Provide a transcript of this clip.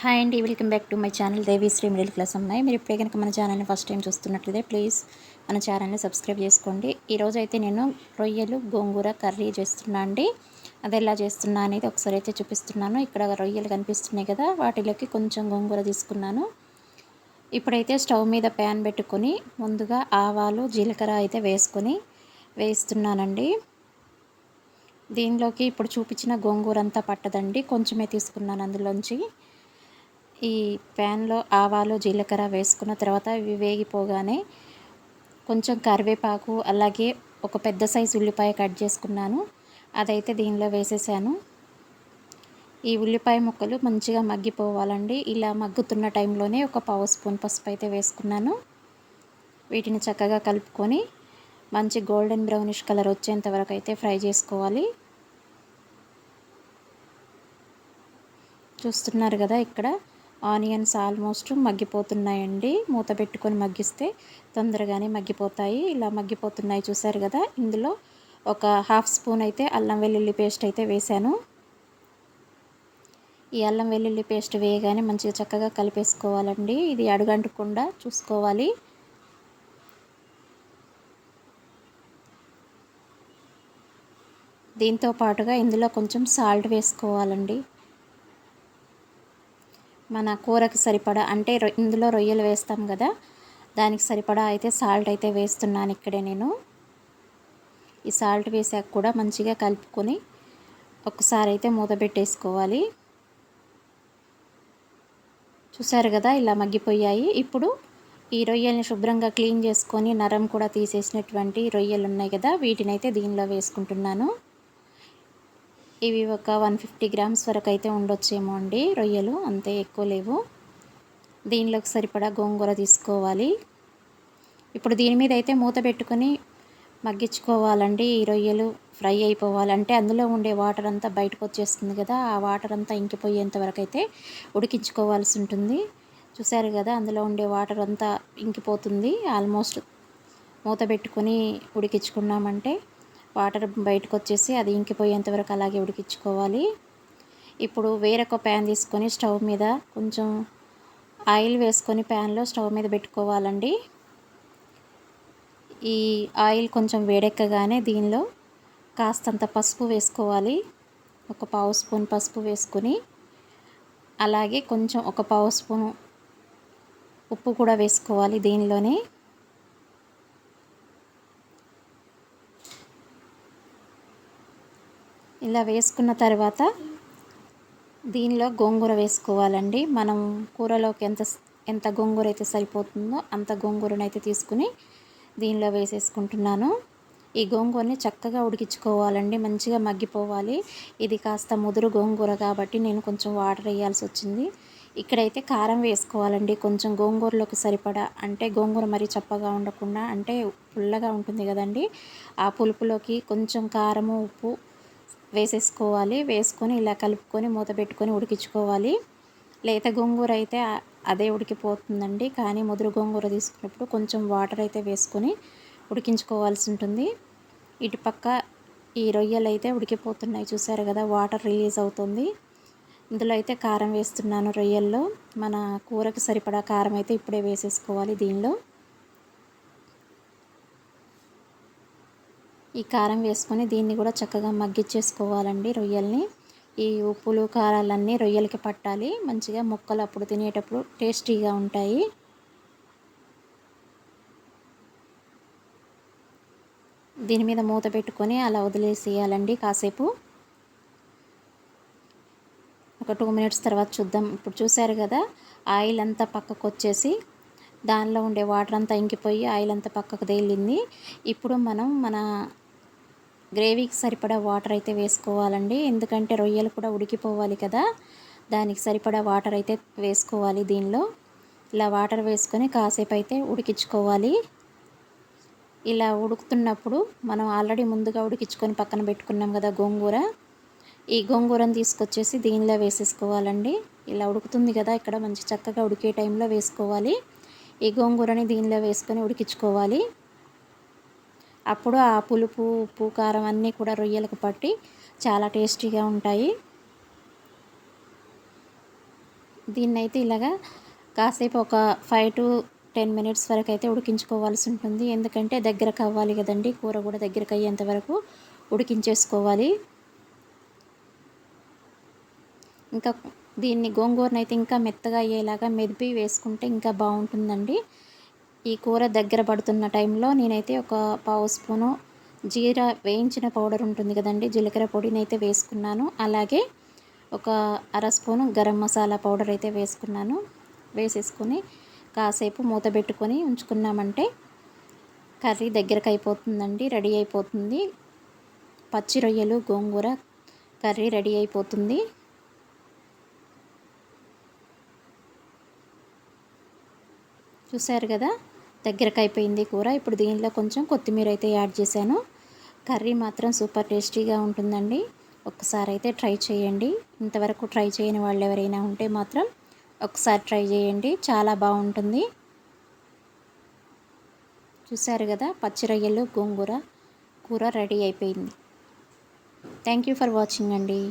Hi అండి welcome back to my channel Devi Sri middle class అమ్మాయి. మీరు ఇప్పుడే కనుక మన ఛానల్ని ఫస్ట్ టైం చూస్తున్నట్లయితే ప్లీజ్ మన ఛానల్ని సబ్స్క్రైబ్ చేసుకోండి. ఈరోజు అయితే నేను రొయ్యలు గోంగూర కర్రీ చేస్తున్నా అండి. అది ఎలా చేస్తున్నా అనేది ఒకసారి అయితే చూపిస్తున్నాను. ఇక్కడ రొయ్యలు కనిపిస్తున్నాయి కదా వాటిలోకి కొంచెం గోంగూర తీసుకున్నాను. ఇప్పుడైతే స్టవ్ మీద ప్యాన్ పెట్టుకొని ముందుగా ఆవాలు జీలకర్ర అయితే వేసుకొని వేస్తున్నానండి. దీనిలోకి ఇప్పుడు చూపించిన గోంగూర అంతా పట్టదండి. కొంచెమే తీసుకున్నాను అందులోంచి. ఈ ప్యాన్లో ఆవాలు జీలకర్ర వేసుకున్న తర్వాత ఇవి వేగిపోగానే కొంచెం కరివేపాకు అలాగే ఒక పెద్ద సైజు ఉల్లిపాయ కట్ చేసుకున్నాను. అదైతే దీనిలో వేసేసాను. ఈ ఉల్లిపాయ ముక్కలు మంచిగా మగ్గిపోవాలండి. ఇలా మగ్గుతున్న టైంలోనే ఒక పావు స్పూన్ పసుపు అయితే వేసుకున్నాను. వీటిని చక్కగా కలుపుకొని మంచి గోల్డెన్ బ్రౌనిష్ కలర్ వచ్చేంత వరకు అయితే ఫ్రై చేసుకోవాలి. చూస్తున్నారు కదా ఇక్కడ? ఆనియన్స్ ఆల్మోస్ట్ మగ్గిపోతున్నాయండి. మూత పెట్టుకొని మగ్గిస్తే తొందరగానే మగ్గిపోతాయి. ఇలా మగ్గిపోతున్నాయి చూసారు కదా ఇందులో ఒక హాఫ్ స్పూన్ అయితే అల్లం వెల్లుల్లి పేస్ట్ అయితే వేశాను. ఈ అల్లం వెల్లుల్లి పేస్ట్ వేయగానే మంచిగా చక్కగా కలిపేసుకోవాలండి. ఇది అడుగంటకుండా చూసుకోవాలి. దీంతో పాటుగా ఇందులో కొంచెం సాల్ట్ వేసుకోవాలండి. మన కూరకి సరిపడా అంటే ఇందులో రొయ్యలు వేస్తాం కదా దానికి సరిపడా అయితే సాల్ట్ అయితే వేస్తున్నాను ఇక్కడే నేను. ఈ సాల్ట్ వేసాక కూడా మంచిగా కలుపుకొని ఒకసారి అయితే మూత పెట్టేసుకోవాలి. చూసారు కదా ఇలా మగ్గిపోయాయి. ఇప్పుడు ఈ రొయ్యల్ని శుభ్రంగా క్లీన్ చేసుకొని నరం కూడా తీసేసినటువంటి రొయ్యలు ఉన్నాయి కదా వీటిని అయితే దీనిలో వేసుకుంటున్నాను. ఇవి ఒక వన్ ఫిఫ్టీ గ్రామ్స్ వరకు అయితే ఉండొచ్చేమో అండి. రొయ్యలు అంతే ఎక్కువ లేవు. దీనిలోకి సరిపడా గోంగూర తీసుకోవాలి. ఇప్పుడు దీని మీద అయితే మూత పెట్టుకొని మగ్గించుకోవాలండి. ఈ రొయ్యలు ఫ్రై అయిపోవాలంటే అందులో ఉండే వాటర్ అంతా బయటకు వచ్చేస్తుంది కదా ఆ వాటర్ అంతా ఇంకిపోయేంత వరకు అయితే ఉడికించుకోవాల్సి ఉంటుంది. చూసారు కదా అందులో ఉండే వాటర్ అంతా ఇంకిపోతుంది. ఆల్మోస్ట్ మూత పెట్టుకొని ఉడికించుకున్నామంటే వాటర్ బయటకు వచ్చేసి అది ఇంకిపోయేంత వరకు అలాగే ఉడికించుకోవాలి. ఇప్పుడు వేరొక ప్యాన్ తీసుకొని స్టవ్ మీద కొంచెం ఆయిల్ వేసుకొని ప్యాన్లో స్టవ్ మీద పెట్టుకోవాలండి. ఈ ఆయిల్ కొంచెం వేడెక్కగానే దీనిలో కాస్తంత పసుపు వేసుకోవాలి. ఒక పావు స్పూన్ పసుపు వేసుకొని అలాగే కొంచెం ఒక పావు స్పూన్ ఉప్పు కూడా వేసుకోవాలి దీనిలోనే. ఇలా వేసుకున్న తర్వాత దీనిలో గోంగూర వేసుకోవాలండి. మనం కూరలోకి ఎంత ఎంత గోంగూర అయితే సరిపోతుందో అంత గోంగూరనైతే తీసుకుని దీనిలో వేసేసుకుంటున్నాను. ఈ గోంగూరని చక్కగా ఉడికించుకోవాలండి. మంచిగా మగ్గిపోవాలి. ఇది కాస్త ముదురు గోంగూర కాబట్టి నేను కొంచెం వాటర్ వేయాల్సి వచ్చింది. ఇక్కడైతే కారం వేసుకోవాలండి. కొంచెం గోంగూరలోకి సరిపడా అంటే గోంగూర మరీ చప్పగా ఉండకుండా అంటే పుల్లగా ఉంటుంది కదండి. ఆ పులుపులోకి కొంచెం కారము ఉప్పు వేసేసుకోవాలి. వేసుకొని ఇలా కలుపుకొని మూత పెట్టుకొని ఉడికించుకోవాలి. లేత గోంగూర అయితే అదే ఉడికిపోతుందండి. కానీ ముదురు గోంగూర తీసుకున్నప్పుడు కొంచెం వాటర్ అయితే వేసుకొని ఉడికించుకోవాల్సి ఉంటుంది. ఇటుపక్క ఈ రొయ్యలు అయితే ఉడికిపోతున్నాయి చూసారు కదా వాటర్ రిలీజ్ అవుతుంది. ఇందులో అయితే కారం వేస్తున్నాను రొయ్యల్లో. మన కూరకి సరిపడా కారం అయితే ఇప్పుడే వేసేసుకోవాలి దీనిలో. ఈ కారం వేసుకొని దీన్ని కూడా చక్కగా మగ్గిచ్చేసుకోవాలండి రొయ్యల్ని. ఈ ఉప్పులు కారాలన్నీ రొయ్యలకి పట్టాలి. మంచిగా ముక్కలు అప్పుడు తినేటప్పుడు టేస్టీగా ఉంటాయి. దీని మీద మూత పెట్టుకొని అలా వదిలేసేయాలండి కాసేపు. ఒక టూ మినిట్స్ తర్వాత చూద్దాం. ఇప్పుడు చూసారు కదా ఆయిల్ అంతా పక్కకు వచ్చేసి దానిలో ఉండే వాటర్ అంతా ఇంకిపోయి ఆయిల్ అంతా పక్కకు తేలింది. ఇప్పుడు మనం మన గ్రేవీకి సరిపడా వాటర్ అయితే వేసుకోవాలండి. ఎందుకంటే రొయ్యలు కూడా ఉడికిపోవాలి కదా. దానికి సరిపడా వాటర్ అయితే వేసుకోవాలి దీనిలో. ఇలా వాటర్ వేసుకొని కాసేపు అయితే ఉడికించుకోవాలి. ఇలా ఉడుకుతున్నప్పుడు మనం ఆల్రెడీ ముందుగా ఉడికించుకొని పక్కన పెట్టుకున్నాం కదా గోంగూర. ఈ గోంగూరను తీసుకొచ్చేసి దీనిలో వేసేసుకోవాలండి. ఇలా ఉడుకుతుంది కదా ఇక్కడ మంచి చక్కగా ఉడికే టైంలో వేసుకోవాలి. ఈ గోంగూరని దీనిలో వేసుకొని ఉడికించుకోవాలి. అప్పుడు ఆ పులుపు ఉప్పు కారం అన్నీ కూడా రొయ్యలకు పట్టి చాలా టేస్టీగా ఉంటాయి. దీన్నైతే ఇలాగా కాసేపు ఒక ఫైవ్ టు టెన్ మినిట్స్ వరకు అయితే ఉడికించుకోవాల్సి ఉంటుంది. ఎందుకంటే దగ్గరకు అవ్వాలి కదండి కూర కూడా దగ్గరకు అయ్యేంత వరకు ఉడికించేసుకోవాలి. ఇంకా దీన్ని గోంగూరను అయితే ఇంకా మెత్తగా అయ్యేలాగా మెదిపి వేసుకుంటే ఇంకా బాగుంటుందండి. ఈ కూర దగ్గర పడుతున్న టైంలో నేనైతే ఒక పావు స్పూను జీరా వేయించిన పౌడర్ ఉంటుంది కదండి జీలకర్ర పొడిని అయితే వేసుకున్నాను. అలాగే ఒక అర స్పూను గరం మసాలా పౌడర్ అయితే వేసుకున్నాను. వేసేసుకొని కాసేపు మూత పెట్టుకొని ఉంచుకున్నామంటే కర్రీ దగ్గరకు అయిపోతుందండి రెడీ అయిపోతుంది. పచ్చి రొయ్యలు గోంగూర కర్రీ రెడీ అయిపోతుంది. చూసారు కదా? దగ్గరకు అయిపోయింది కూర. ఇప్పుడు దీనిలో కొంచెం కొత్తిమీర అయితే యాడ్ చేశాను. కర్రీ మాత్రం సూపర్ టేస్టీగా ఉంటుందండి. ఒక్కసారి అయితే ట్రై చేయండి. ఇంతవరకు ట్రై చేయని వాళ్ళు ఎవరైనా ఉంటే మాత్రం ఒకసారి ట్రై చేయండి. చాలా బాగుంటుంది. చూశారు కదా? పచ్చి రొయ్యలు గోంగూర. కూర రెడీ అయిపోయింది. థ్యాంక్ యూ ఫర్ వాచింగ్ అండి.